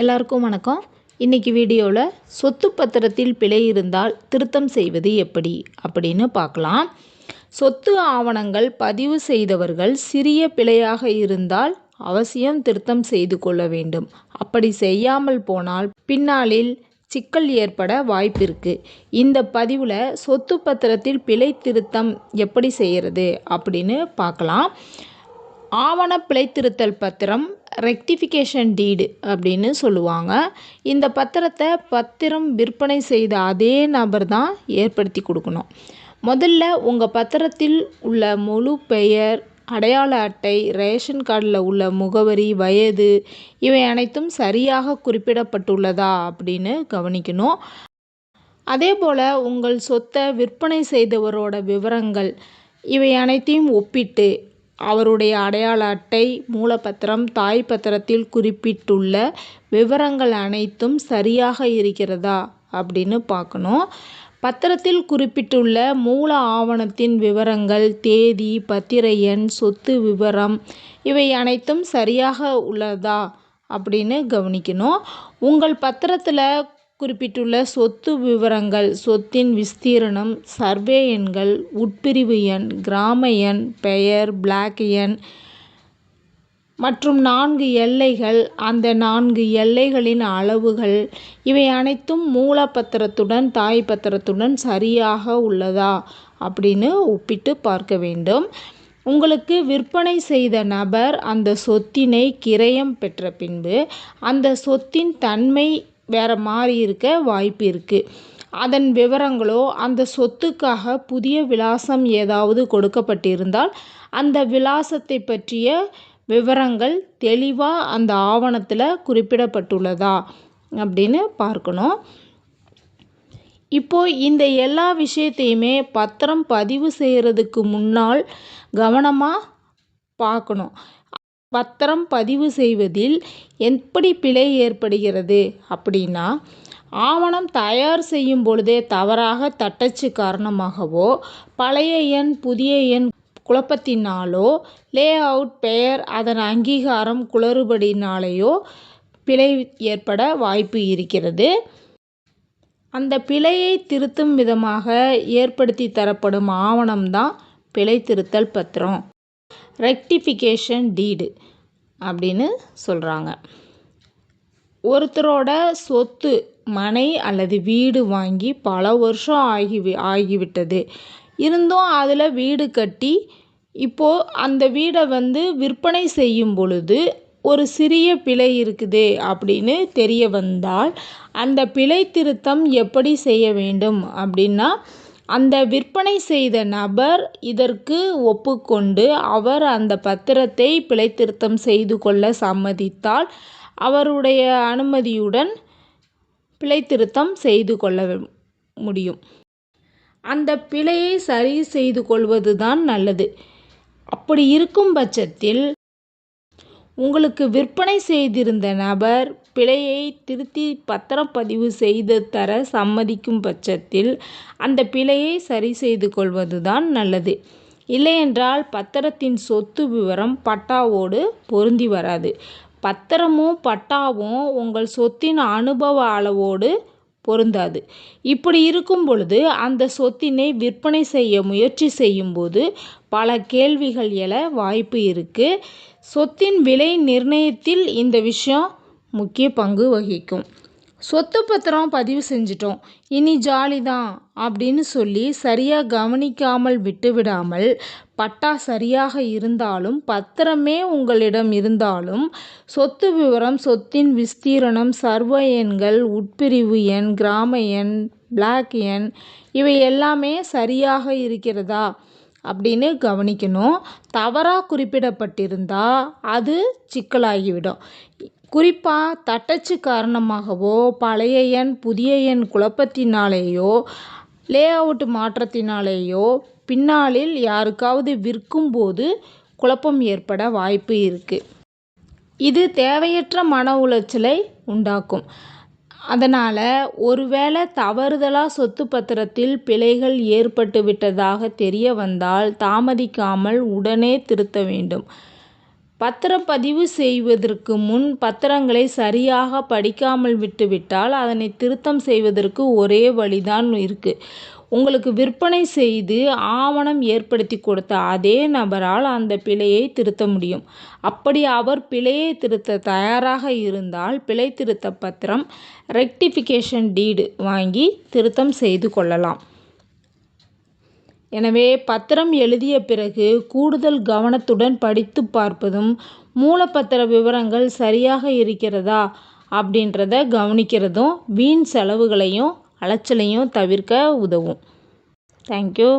எல்லாருக்கும் வணக்கம். இன்றைக்கி வீடியோவில் சொத்து பத்திரத்தில் பிழை இருந்தால் திருத்தம் செய்வது எப்படி அப்படின்னு பார்க்கலாம். சொத்து ஆவணங்கள் பதிவு செய்தவர்கள் சிறிய பிழையாக இருந்தால் அவசியம் திருத்தம் செய்து கொள்ள வேண்டும். அப்படி செய்யாமல் போனால் பின்னாளில் சிக்கல் ஏற்பட வாய்ப்பிருக்கு இந்த பதிவில் சொத்து பத்திரத்தில் பிழை திருத்தம் எப்படி செய்கிறது அப்படின்னு பார்க்கலாம். ஆவண பிழைத்திருத்தல் பத்திரம் ரெக்டிஃபிகேஷன் டீடு அப்படின்னு சொல்லுவாங்க. இந்த பத்திரத்தை பத்திரம் விற்பனை செய்த அதே நபர் தான் ஏற்படுத்தி கொடுக்கணும். முதல்ல உங்கள் பத்திரத்தில் உள்ள முழு பெயர் அடையாள அட்டை ரேஷன் கார்டில் உள்ள முகவரி வயது இவை அனைத்தும் சரியாக குறிப்பிடப்பட்டுள்ளதா அப்படின்னு கவனிக்கணும். அதே போல் உங்கள் சொத்தை விற்பனை செய்தவரோட விவரங்கள் இவை அனைத்தையும் ஒப்பிட்டு அவருடைய அடையாள அட்டை மூலப்பத்திரம் தாய் பத்திரத்தில் குறிப்பிட்டுள்ள விவரங்கள் அனைத்தும் சரியாக இருக்கிறதா அப்படின்னு பார்க்கணும். பத்திரத்தில் குறிப்பிட்டுள்ள மூல ஆவணத்தின் விவரங்கள் தேதி பத்திர எண் சொத்து விவரம் இவை அனைத்தும் சரியாக உள்ளதா அப்படின்னு கவனிக்கணும். உங்கள் பத்திரத்தில் குறிப்பிட்டுள்ள சொத்து விவரங்கள் சொத்தின் விஸ்தீரணம் சர்வே எண்கள் உட்பிரிவு எண் கிராம எண் பெயர் பிளாக் எண் மற்றும் நான்கு எல்லைகள். அந்த நான்கு எல்லைகளின் அளவுகள் இவை அனைத்தும் மூலப்பத்திரத்துடன் தாய் பத்திரத்துடன் சரியாக உள்ளதா அப்படின்னு ஒப்பிட்டு பார்க்க வேண்டும். உங்களுக்கு விற்பனை செய்த நபர் அந்த சொத்தினை கிரயம் பெற்ற பின்பு அந்த சொத்தின் தன்மை வேறு மாதிரி இருக்க வாய்ப்பு இருக்குது அதன் விவரங்களோ அந்த சொத்துக்காக புதிய விலாசம் ஏதாவது கொடுக்கப்பட்டிருந்தால் அந்த விலாசத்தை பற்றிய விவரங்கள் தெளிவாக அந்த ஆவணத்தில் குறிப்பிடப்பட்டுள்ளதா அப்படின்னு பார்க்கணும். இப்போது இந்த எல்லா விஷயத்தையுமே பத்திரம் பதிவு செய்கிறதுக்கு முன்னால் கவனமாக பார்க்கணும். பத்திரம் பதிவு செய்வதில் எப்படி பிழை ஏற்படுகிறது? அப்படின்னா ஆவணம் தயார் செய்யும் பொழுதே தவறாக தட்டச்சு காரணமாகவோ பழைய எண் புதிய எண் குழப்பத்தினாலோ லே அவுட் பெயர் அதன் அங்கீகாரம் குளறுபடினாலேயோ பிழை ஏற்பட வாய்ப்பு இருக்கிறது. அந்த பிழையை திருத்தும் விதமாக ஏற்படுத்தி தரப்படும் ஆவணம்தான் பிழை திருத்தல் பத்திரம். ரெக்டிஃபிகேஷன் டீடு அப்படின்னு சொல்கிறாங்க ஒருத்தரோட சொத்து மனை அல்லது வீடு வாங்கி பல வருஷம் ஆகி ஆகிவிட்டது. இருந்தும் அதில் வீடு கட்டி இப்போது அந்த வீடை வந்து விற்பனை செய்யும் பொழுது ஒரு சிறிய பிழை இருக்குது அப்படின்னு தெரிய வந்தால் அந்த பிழை திருத்தம் எப்படி செய்ய வேண்டும் அப்படின்னா அந்த விற்பனை செய்த நபர் இதற்கு ஒப்புக்கொண்டு அவர் அந்த பத்திரத்தை பிழைத்திருத்தம் செய்து கொள்ள சம்மதித்தால் அவருடைய அனுமதியுடன் பிழைத்திருத்தம் செய்து கொள்ள முடியும். அந்த பிழையை சரி செய்து கொள்வது தான் நல்லது. அப்படி இருக்கும் பட்சத்தில் உங்களுக்கு விற்பனை செய்திருந்த நபர் பிழையை திருத்தி பத்திரப்பதிவு செய்து தர சம்மதிக்கும் பட்சத்தில் அந்த பிழையை சரி செய்து கொள்வது தான் நல்லது. இல்லையென்றால் பத்திரத்தின் சொத்து விவரம் பட்டாவோடு பொருந்தி வராது. பத்திரமும் பட்டாவும் உங்கள் சொத்தின் அனுபவ அளவோடு பொருந்தாது. இப்படி இருக்கும் பொழுது அந்த சொத்தினை விற்பனை செய்ய முயற்சி செய்யும்போது பல கேள்விகள் எழ வாய்ப்பு இருக்குது சொத்தின் விலை நிர்ணயத்தில் இந்த விஷயம் முக்கிய பங்கு வகிக்கும். சொத்து பத்திரம் பதிவு செஞ்சிட்டோம். இனி ஜாலி தான் அப்படின்னு சொல்லி சரியாக கவனிக்காமல் விட்டுவிடாமல் பட்டா சரியாக இருந்தாலும் பத்திரமே உங்களிடம் இருந்தாலும் சொத்து விவரம் சொத்தின் விஸ்தீரணம் சர்வ எண்கள் உட்பிரிவு எண் கிராம எண் பிளாக் எண் இவை எல்லாமே சரியாக இருக்கிறதா அப்படின்னு கவனிக்கணும். தவறாக குறிப்பிடப்பட்டிருந்தால் அது சிக்கலாகிவிடும். குறிப்பாக தட்டச்சு காரணமாகவோ பழைய எண் புதிய எண் குழப்பத்தினாலேயோ லே அவுட் மாற்றத்தினாலேயோ பின்னாளில் யாருக்காவது விற்கும்போது குழப்பம் ஏற்பட வாய்ப்பு இருக்குது இது தேவையற்ற மன உளைச்சலை உண்டாக்கும். அதனால் ஒருவேளை தவறுதலாக சொத்து பத்திரத்தில் பிழைகள் ஏற்பட்டு விட்டதாக தெரிய வந்தால் தாமதிக்காமல் உடனே திருத்த வேண்டும். பத்திரப்பதிவு செய்வதற்கு முன் பத்திரங்களை சரியாக படிக்காமல் விட்டுவிட்டால் அதனை திருத்தம் செய்வதற்கு ஒரே வழிதான் இருக்குது உங்களுக்கு விற்பனை செய்து ஆவணம் ஏற்படுத்தி கொடுத்த அதே நபரால் அந்த பிழையை திருத்த முடியும். அப்படி அவர் பிழையை திருத்த தயாராக இருந்தால் பிழை திருத்த பத்திரம் ரெக்டிஃபிகேஷன் டீடு வாங்கி திருத்தம் செய்து கொள்ளலாம். எனவே பத்திரம் எழுதிய பிறகு கூடுதல் கவனத்துடன் படித்து பார்ப்பதும் மூலப்பத்திர விவரங்கள் சரியாக இருக்கிறதா அப்படின்றத கவனிக்கிறதும் வீண் செலவுகளையும் அலைச்சலையும் தவிர்க்க உதவும். தேங்க்யூ